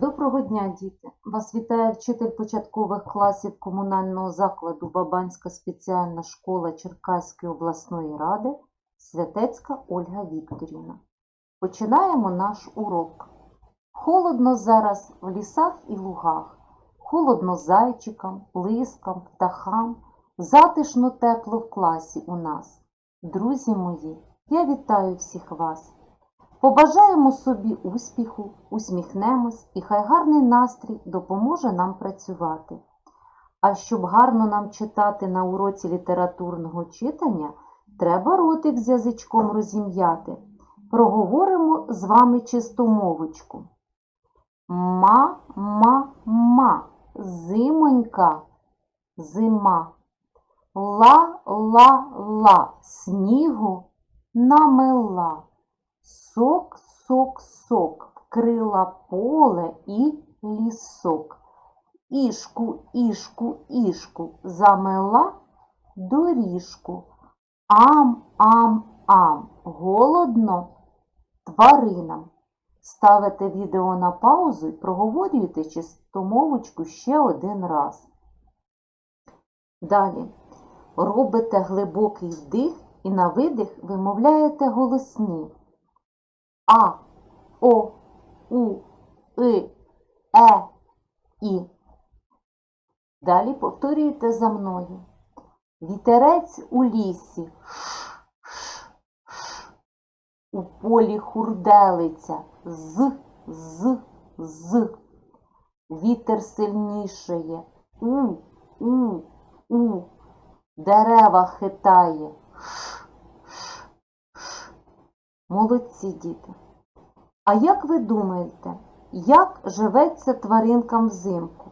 Доброго дня, діти! Вас вітає вчитель початкових класів комунального закладу Бабанська спеціальна школа Черкаської обласної ради Святецька Ольга Вікторівна. Починаємо наш урок. Холодно зараз в лісах і лугах, холодно зайчикам, лискам, птахам, затишно тепло в класі у нас. Друзі мої, я вітаю всіх вас! Побажаємо собі успіху, усміхнемось, і хай гарний настрій допоможе нам працювати. А щоб гарно нам читати на уроці літературного читання, треба ротик з язичком розім'яти. Проговоримо з вами чистомовочку. Ма-ма-ма, зимонька, зима. Ла-ла-ла, снігу намела. Сок, сок, сок, вкрила поле і лісок. Ішку, ішку, ішку, замела доріжку. Ам, ам, ам, голодно тваринам. Ставите відео на паузу і проговорюєте чистомовочку ще один раз. Далі робите глибокий вдих і на видих вимовляєте голосні. А, О, У, И, Е, І. Далі повторюєте за мною. Вітерець у лісі. Ш, ш, ш. У полі хурделиця. З, з, з. Вітер сильнішає. У, у, у. Дерева хитає. Ш. Молодці діти. А як ви думаєте, як живеться тваринкам взимку?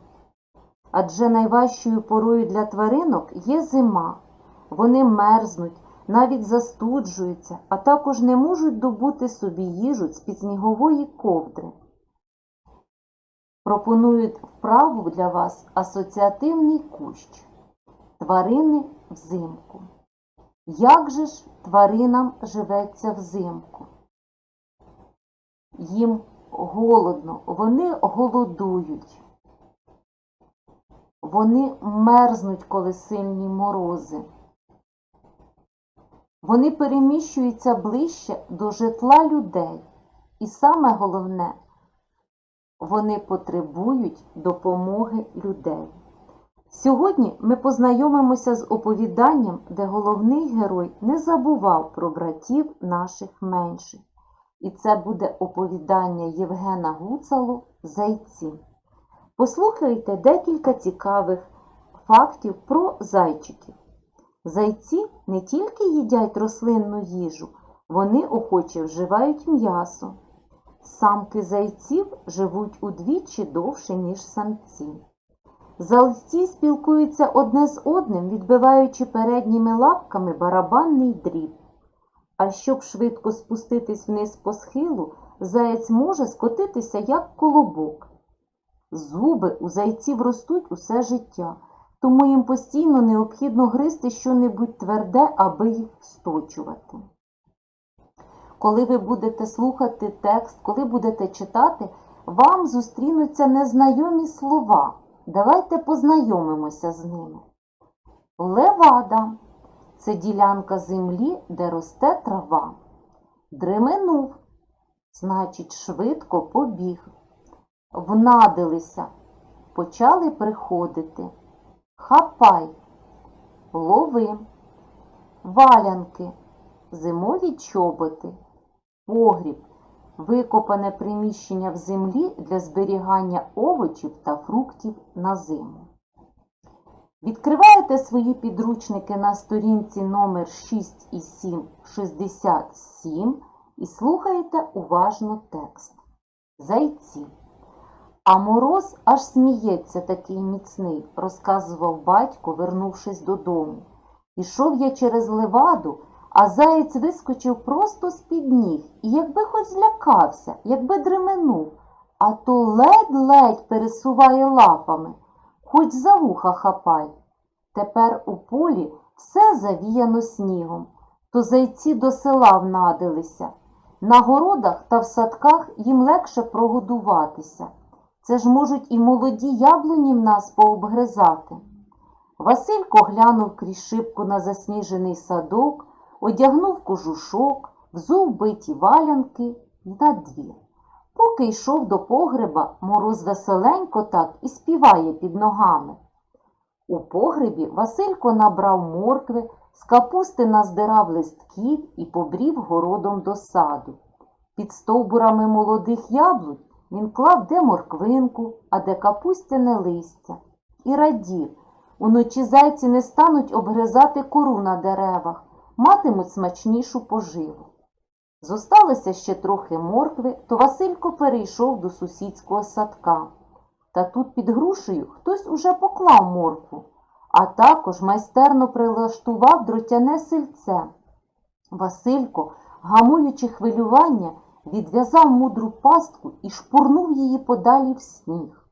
Адже найважчою порою для тваринок є зима. Вони мерзнуть, навіть застуджуються, а також не можуть добути собі їжу з-під снігової ковдри. Пропонують вправу для вас асоціативний кущ. Тварини взимку. Як же ж тваринам живеться взимку? Їм голодно, вони голодують. Вони мерзнуть, коли сильні морози. Вони переміщуються ближче до житла людей. І саме головне, вони потребують допомоги людей. Сьогодні ми познайомимося з оповіданням, де головний герой не забував про братів наших менших. І це буде оповідання Євгена Гуцалу Зайці. Послухайте декілька цікавих фактів про зайчиків. Зайці не тільки їдять рослинну їжу, вони охоче вживають м'ясо. Самки зайців живуть удвічі довше, ніж самці. Зайці спілкуються одне з одним, відбиваючи передніми лапками барабанний дріб. А щоб швидко спуститись вниз по схилу, заєць може скотитися як колобок. Зуби у зайців ростуть усе життя, тому їм постійно необхідно гризти щонебудь тверде, аби їх сточувати. Коли ви будете слухати текст, коли будете читати, вам зустрінуться незнайомі слова. Давайте познайомимося з ними. Левада це ділянка землі, де росте трава. Дременув, значить, швидко побіг. Внадилися, почали приходити. Хапай, лови, валянки, зимові чоботи, погріб, викопане приміщення в землі для зберігання овочів та фруктів на зиму. Відкриваєте свої підручники на сторінці номер 6 і 7 67 і слухаєте уважно текст. Зайці. А мороз аж сміється такий міцний, розказував батько, вернувшись додому. Ішов я через леваду, а заєць вискочив просто з-під ніг, і якби хоч злякався, якби дременув, а то ледь-ледь пересуває лапами, хоч за вуха хапай. Тепер у полі все завіяно снігом, то зайці до села внадилися. На городах та в садках їм легше прогодуватися. Це ж можуть і молоді яблуні в нас пообгризати. Василько глянув крізь шибку на засніжений садок, одягнув кожушок, взув биті валянки й на двір. Поки йшов до погреба, мороз веселенько так і співає під ногами. У погребі Василько набрав моркви, з капусти наздирав листків і побрів городом до саду. Під стовбурами молодих яблук він клав де морквинку, а де капустяне листя. І радів, уночі зайці не стануть обгризати кору на деревах, матимуть смачнішу поживу. Зосталося ще трохи моркви, то Василько перейшов до сусідського садка. Та тут під грушею хтось уже поклав моркву, а також майстерно прилаштував дротяне сельце. Василько, гамуючи хвилювання, відв'язав мудру пастку і шпурнув її подалі в сніг.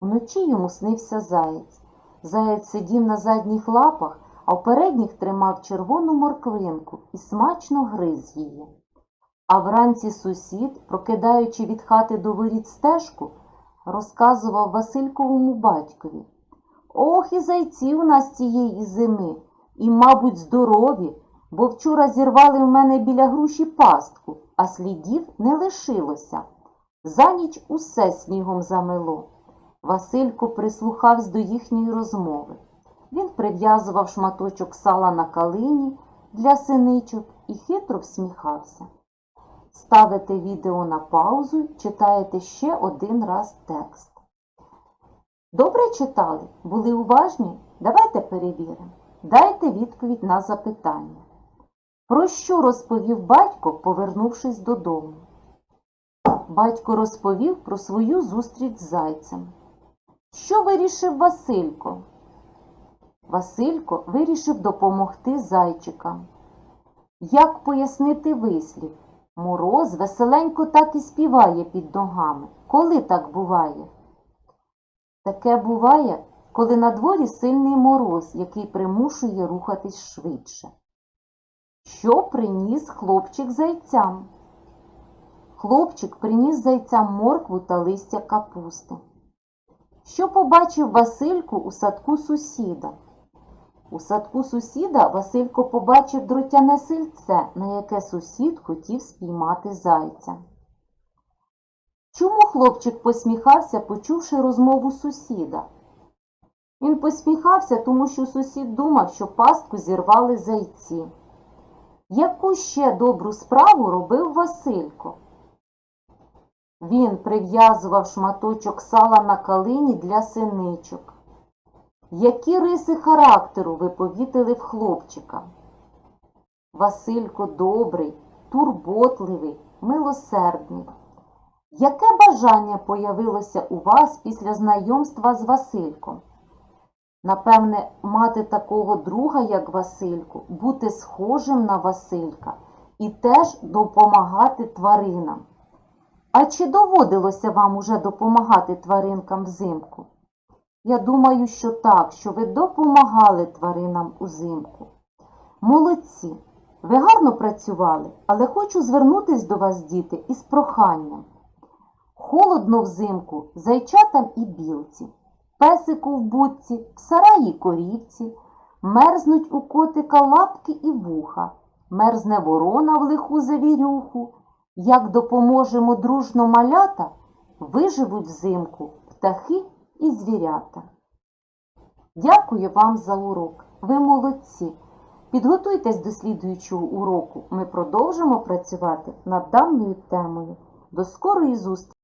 Вночі йому снився заєць. Заєць сидів на задніх лапах, а в передніх тримав червону морквинку і смачно гриз її. А вранці сусід, прокидаючи від хати до воріт стежку, розказував Васильковому батькові. Ох, і зайці у нас цієї зими, і, мабуть, здорові, бо вчора зірвали в мене біля груші пастку, а слідів не лишилося. За ніч усе снігом замело. Василько прислухався до їхньої розмови. Він прив'язував шматочок сала на калині для синичок і хитро всміхався. Ставите відео на паузу, читаєте ще один раз текст. Добре читали? Були уважні? Давайте перевіримо. Дайте відповідь на запитання. Про що розповів батько, повернувшись додому? Батько розповів про свою зустріч з зайцем. Що вирішив Василько? Василько вирішив допомогти зайчикам. Як пояснити вислів? Мороз веселенько так і співає під ногами. Коли так буває? Таке буває, коли на дворі сильний мороз, який примушує рухатись швидше. Що приніс хлопчик зайцям? Хлопчик приніс зайцям моркву та листя капусти. Що побачив Василько у садку сусіда? У садку сусіда Василько побачив дротяне сильце, на яке сусід хотів спіймати зайця. Чому хлопчик посміхався, почувши розмову сусіда? Він посміхався, тому що сусід думав, що пастку зірвали зайці. Яку ще добру справу робив Василько? Він прив'язував шматочок сала на калині для синичок. Які риси характеру ви повітили в хлопчика? Василько добрий, турботливий, милосердний. Яке бажання появилося у вас після знайомства з Васильком? Напевне, мати такого друга, як Василько, бути схожим на Василька і теж допомагати тваринам. А чи доводилося вам уже допомагати тваринкам взимку? Я думаю, що так, що ви допомагали тваринам узимку. Молодці! Ви гарно працювали, але хочу звернутись до вас, діти, із проханням. Холодно взимку зайчатам і білці, песику в будці, в сараї корівці, мерзнуть у котика лапки і вуха, мерзне ворона в лиху завірюху. Як допоможемо дружно малята, виживуть взимку птахи і звірята. Дякую вам за урок. Ви молодці. Підготуйтесь до слідуючого уроку. Ми продовжимо працювати над даною темою. До скорої зустрічі!